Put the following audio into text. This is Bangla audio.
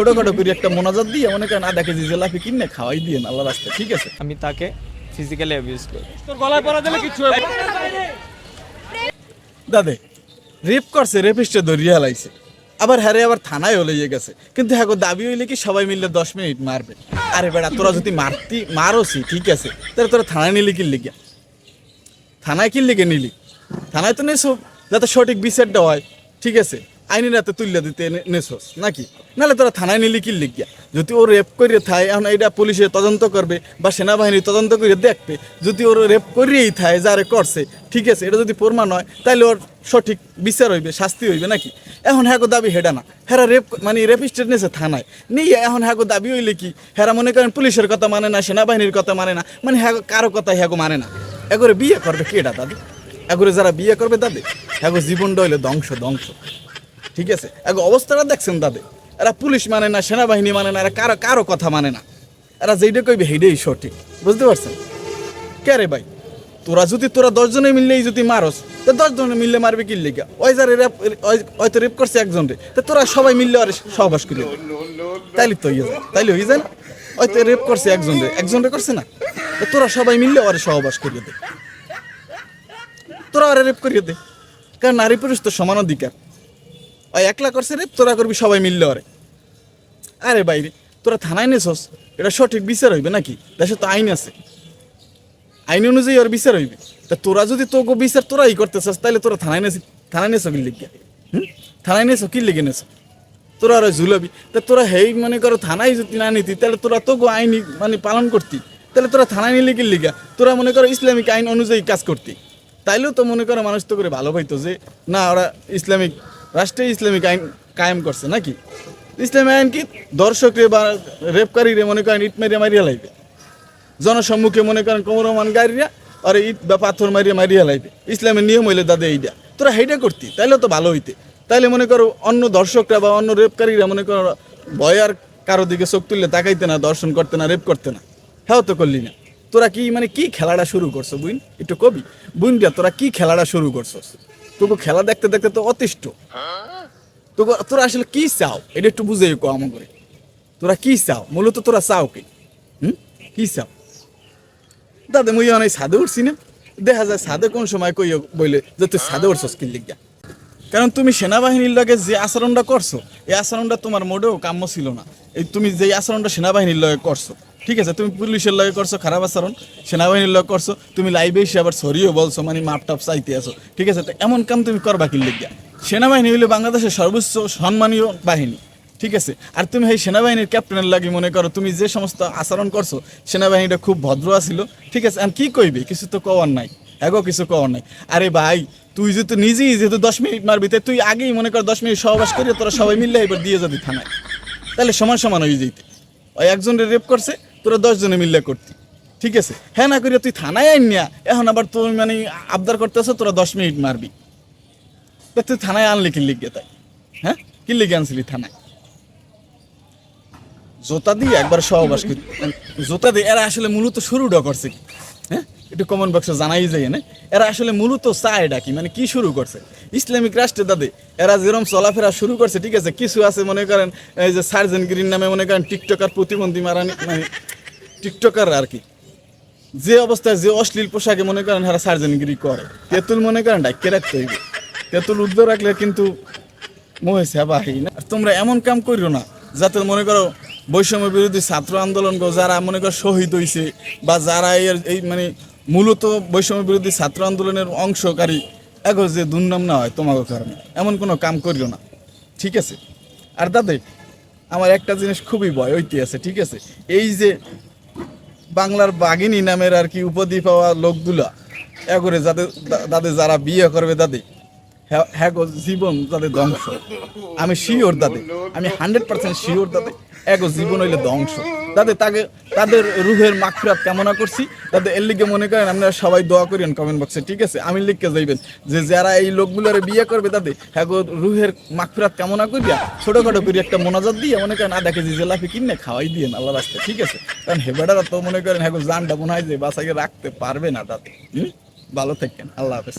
ছোটখাটো করে একটা মোনাজাত দিয়ে মনে করেন আধা কেজি জেলাপি কিনে খাওয়াই দিয়ে আল্লাহ রাস্তায় ঠিক আছে? আমি তাকে ফিজিক্যালি অ্যাবিউজ করি। তোর গলায় পড়া দিলে কিছু দাদে রেপ করছে রেপিস্টে ধরিয়া লাইছে। আবার হ্যারে আবার থানায় হলে গেছে। কিন্তু হ্যাঁ দাবি হইলে কি সবাই মিললে দশ মিনিট মারবে? আরে বেড়া তোরা যদি মারতি মারোসি ঠিক আছে? তাহলে তোরা থানায় নিলি কি লিগা থানায় কি লিগে নিলি? থানায় তো নেছো যাতে সঠিক বিচারটা হয় ঠিক আছে? আইনি রাতে তুললে দিতে নেছোস, নাকি? নাহলে তোরা থানায় নিলি কি লিগিয়া যদি ও রেপ করে থায়, এখন এটা পুলিশে তদন্ত করবে বা সেনাবাহিনী তদন্ত করে দেখবে, যদি ওর রেপ করিয়েই থায় যারে করছে, ঠিক আছে, এটা যদি প্রমাণ হয় তাহলে ওর সঠিক বিচার হইবে, শাস্তি হইবে, নাকি? এখন হ্যাঁ দাবি হেডা না। হেরা রেপ মানে রেপিস্টেড নেছে থানায়। নিয়ে এখন হ্যাঁ দাবি হইলে কি? হেরা মনে করেন পুলিশের কথা মানে না, সেনাবাহিনীর কথা মানে না মানে হ্যাঁ কারও কথা হ্যাঁ মানে না। এগরে বিয়ে করবে কেডা দাদু? এগরে যারা বিয়ে করবে দাদি? হ্যাঁ জীবনটা হইলে ধ্বংস ধ্বংস। ঠিক আছে? এক অবস্থাটা দেখছেন তাদের এরা পুলিশ মানে না, সেনাবাহিনী মানে না, এরা কারও কারও কথা মানে না। এরা যেইটা কইবে সেইটাই সঠিক। বুঝতে পারছেন? কে রে ভাই? তোরা যদি তোরা দশজনে মিললেই যদি মারস, তো দশজনে মিললে মারবে কি লিগা? ওই যারে রেপ হয়তো রেপ করছে একজন রে। তো তোরা সবাই মিললে আরে সহবাস করি তাইলে তো ইয়ে তাইলে হয়ে যায় না? হয়তো রেপ করছে একজন রে। একজন রে করছে না? তো তোরা সবাই মিললে আরে সহবাস করিয়ে দে। তোরা আরে রেপ করিয়ে দে। কারণ নারী পুরুষ তো সমান অধিকার। ওই একলা করছে রে, তোরা করবি, সবাই মিললে ওরে। আরে বাইরে তোরা থানায় নেছস, এটা সঠিক বিচার হইবে নাকি? দেশে তো আইন আছে। আইন অনুযায়ী ওর বিচার হইবে। তা তোরা যদি তোকে বিচার তোরাই করতেছস তাহলে তোরা থানায় নেছি থানায় নেছো কি লিখে হুম? থানায় নেছো কি লিখে নেছো? তোরা আর ঝুলাবি। তা তোরা হেই মনে করো থানায় যদি না নিতি, তাহলে তোরা তোকে আইন মানে পালন করতি। তাহলে তোরা থানায় নিলে কি লিগা? তোরা মনে করো ইসলামিক আইন অনুযায়ী কাজ করতি। তাইলেও তো মনে করো মানুষ তো করে ভালো পাইতো যে, না ওরা ইসলামিক রাষ্ট্রে ইসলামিক আইন কায়েম করছে নাকি? ইসলামী আইন কি দর্শকরে বা রেপকারীরে মনে করেন ইট মারিয়া মারিয়া লাইবে? জনসম্মুখে মনে করেন কোমরমান গাড়িরা আর ইট বা পাথর মারিয়া মারিয়া লাইবে। ইসলামের নিয়ম হইলে দাদা এইটা তোরা সেইটা করতি, তাইলে তো ভালো হইতে। তাইলে মনে করো অন্য দর্শকরা বা অন্য রেপকারীরা মনে করো ভয় আর কারও দিকে চোখ তুললে তাকাইতে না, দর্শন করতে না, রেপ করতে না। হ্যাঁ তো করলি না। তোরা কি মানে কি খেলাটা শুরু করছ বুইন? একটু কবি। বুইনটা তোরা কি খেলাটা শুরু করছস তোকে খেলা দেখতে দেখতে তো অতিষ্ঠ। তোকে, তোরা আসলে কি চাও? এটা একটু বুঝে কো আমন করে তোরা কি চাও? মূলত তোরা চাও কি? হুম? কি চাও? দাদা, মুই অনেক সাদে উঠছি না। দেখা যায় সাদে কোন সময় কই বইলে যে তুই সাদে উঠছস কি লিগা। কারণ তুমি সেনাবাহিনীর লগে যে আচরণটা করছ, এই আচরণটা তোমার মোটেও কাম্য ছিল না। এই তুমি যে আচরণটা সেনাবাহিনীর লগে করছ ঠিক আছে, তুমি পুলিশের লগে করছ, খারাপ আচরণ, সেনাবাহিনীর লগে করছ, তুমি লাইভে এসে আবার সরিও বলছো মানে মাপ টাপ চাইতে আছো। ঠিক আছে, তো এমন কাম তুমি করবা কি লিগা? সেনাবাহিনী হইলে বাংলাদেশের সর্বোচ্চ সম্মানীয় বাহিনী, ঠিক আছে? আর তুমি এই সেনাবাহিনীর ক্যাপ্টেনের লাগে মনে করো, তুমি যে সমস্ত আচরণ করছ, সেনাবাহিনীটা খুব ভদ্র আছিল, ঠিক আছে? আর কি কইবে? কিছু তো কওয়ার নাই, এগো কিছু কওয়ার নাই। আরে ভাই, তুই যেহেতু নিজেই যেহেতু দশ মিনিট মারবি তাই তুই আগেই মনে কর দশ মিনিট সহবাস করে তোরা সবাই মিললে এবার দিয়ে যাবি থানায়। তাহলে সমান সমান হয়ে যেতে ওই একজনের রেপ করছে তোরা দশজনে মিল্লা করতি। ঠিক আছে? হ্যাঁ না করিয়া তুই থানায় আইন নিয়া, এখন আবার তুই মানে আবদার করতে আসো তোরা দশ মিনিট মারবি। তা তুই থানায় আনলি কিনলি গিয়ে তাই? হ্যাঁ? কিনলি গিয়ে আনছিলি থানায়? জোতা দিয়ে একবার সহবাস জোতা দিয়ে এরা আসলে মূলত শুরুটা করছে হ্যাঁ? একটু কমেন্ট বক্সে জানাই যায় না এরা আসলে মূলত চায় ডাকি মানে কি শুরু করছে? ইসলামিক রাষ্ট্রে দাদে, এরা যেরকম চলাফেরা শুরু করছে, ঠিক আছে? কিছু আছে, মনে করেন, এই যে সার্জেন গ্রিন নামে, মনে করেন, টিকটকার প্রতিবন্ধী মারানি মানে টিকটকার আর কি। যে অবস্থায়, যে অশ্লীল পোশাকে, মনে করেন, এরা সার্জেনগিরি করে। তেঁতুল, মনে করেন ডাক্কে রাখতে হইবে তেঁতুল উদ্যোগ রাখলে কিন্তু মহেছে বাহি না। তোমরা এমন কাম করিও না, যাতে মনে করো বৈষম্য বিরোধী ছাত্র আন্দোলন যারা মনে করো শহীদ হইছে বা যারা এর এই মানে মূলত বৈষম্য বিরোধী ছাত্র আন্দোলনের অংশকারী, এগো যে দুর্নাম না হয় তোমাকে কারণে। এমন কোনো কাম করিও না। ঠিক আছে? আর দাদা, আমার একটা জিনিস খুবই ভয় হইতে আছে, ঠিক আছে? এই যে বাংলার বাগিনী নামের আর কি উপাধি পাওয়া লোকগুলা, এগরে যাদের দাদে যারা বিয়ে করবে তাদের হ্যাঁ গো, জীবন তাদের ধ্বংস। আমি শিওর আমি হান্ড্রেড পার্সেন্ট শিওর জীবন হইলে ধ্বংস। তাদের তাকে তাদের রুহের কামনা করছি। তাদের এর লিগে মনে করেন আপনারা সবাই দোয়া করেন কমেন্ট বক্সে ঠিক আছে? আমি লিখকে যাইবেন যে যারা এই লোকগুলোর বিয়ে করবে তাদের হ্যাঁ রুহের মাগফিরাত কামনা করিয়া ছোটখাটো করে একটা মোনাজাত দিয়ে মনে করেন আধা কেজি জেলাপি কিনে খাওয়াই দিয়ে আল্লাহ রাস্তায় ঠিক আছে? কারণ হেবাডারা তো মনে করেন হ্যাঁ জানটা মনে হয় যে বাসাকে রাখতে পারবে না তাতে। ভালো থাকেন আল্লাহ হাফেজ।